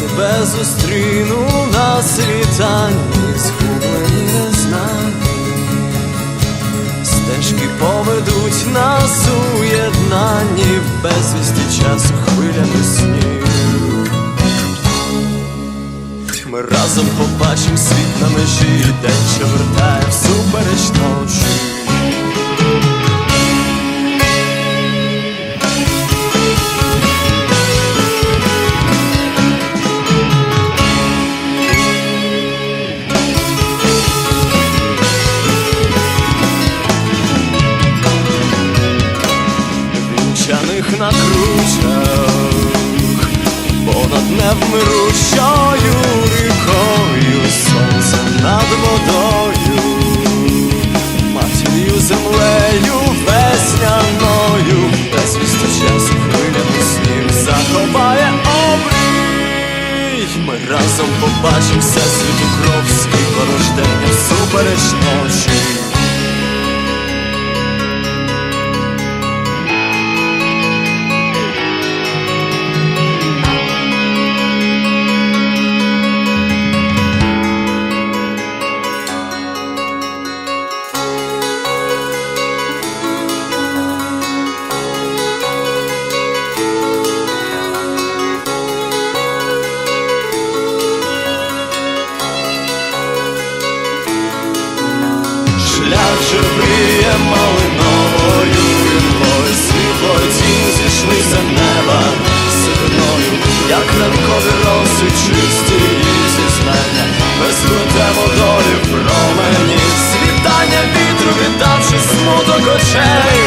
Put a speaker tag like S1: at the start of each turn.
S1: тебе зустріну на світанні, згублені незнані, стежки поведуть нас у єднанні, в безвісті часу хвилями снів. Ми разом побачим світ на межі, день, що вертає всупереч ночі. Вінчаних на кручах, понад невмирущою рікою, сонцем над водою, матір'ю землею весняною, безвісті часу хвилями снів захопає обрій. Ми разом побачим все світу кров, світло рождення всупереч ночі. Шлях живіє малиновою Вінкою світло тінь зійшли зійшлися неба Сивиною, як ранкові роси чисті її зізнання. Без плете водолі в промені Світання вітру віддавши смуток очей